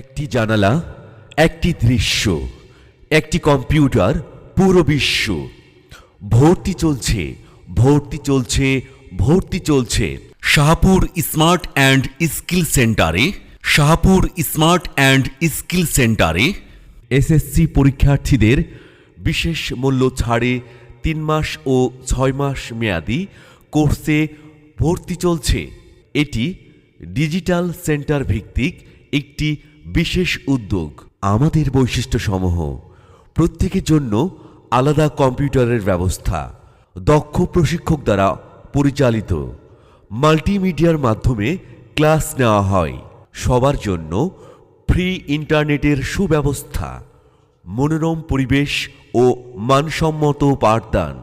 একটি জানালা, একটি দৃশ্য, একটি কম্পিউটার, পুরো বিশ্ব। ভর্তি চলছে ভর্তি চলছে ভর্তি চলছে। শাহপুর স্মার্ট অ্যান্ড স্কিল সেন্টারে, শাহপুর স্মার্ট অ্যান্ড স্কিল সেন্টারে এসএসসি পরীক্ষার্থীদের বিশেষ মূল্য ছাড়ে তিন মাস ও ছয় মাস মেয়াদি কোর্সে ভর্তি চলছে। এটি ডিজিটাল সেন্টার ভিত্তিক একটি বিশেষ উদ্যোগ আমাদের বৈশিষ্ট্যসমূহ, প্রত্যেকের জন্য আলাদা কম্পিউটারের ব্যবস্থা, দক্ষ প্রশিক্ষক দ্বারা পরিচালিত, মাল্টিমিডিয়ার মাধ্যমে ক্লাস নেওয়া হয়। সবার জন্য ফ্রি ইন্টারনেটের সুব্যবস্থা, মনোরম পরিবেশ ও মানসম্মত পাঠদান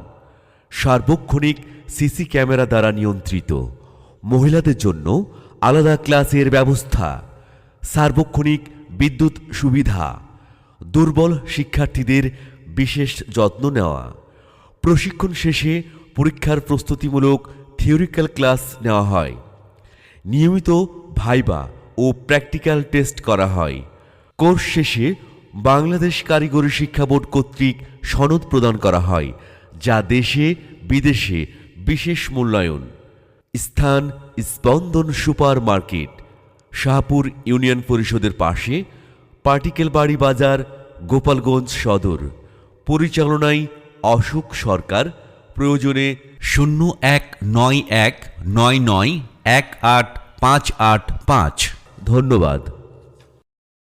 সার্বক্ষণিক সিসি ক্যামেরা দ্বারা নিয়ন্ত্রিত, মহিলাদের জন্য আলাদা ক্লাসের ব্যবস্থা। সার্বক্ষণিক বিদ্যুৎ সুবিধা, দুর্বল শিক্ষার্থীদের বিশেষ যত্ন নেওয়া, প্রশিক্ষণ শেষে পরীক্ষার প্রস্তুতিমূলক থিওরিক্যাল ক্লাস নেওয়া হয়। নিয়মিত ভাইবা ও প্র্যাকটিক্যাল টেস্ট করা হয়। কোর্স শেষে বাংলাদেশ কারিগরি শিক্ষা বোর্ড কর্তৃক সনদ প্রদান করা হয়, যা দেশে বিদেশে বিশেষ মূল্যায়ন। স্থান স্পন্দন সুপার মার্কেট শাহপুর ইউনিয়ন পরিষদের পাশে পার্টিকেল বাড়ি বাজার, গোপালগঞ্জ সদর। পরিচালনায় অশোক সরকার। প্রয়োজনে শূন্য এক নয় এক নয় নয় এক আট পাঁচ আট পাঁচ। ধন্যবাদ।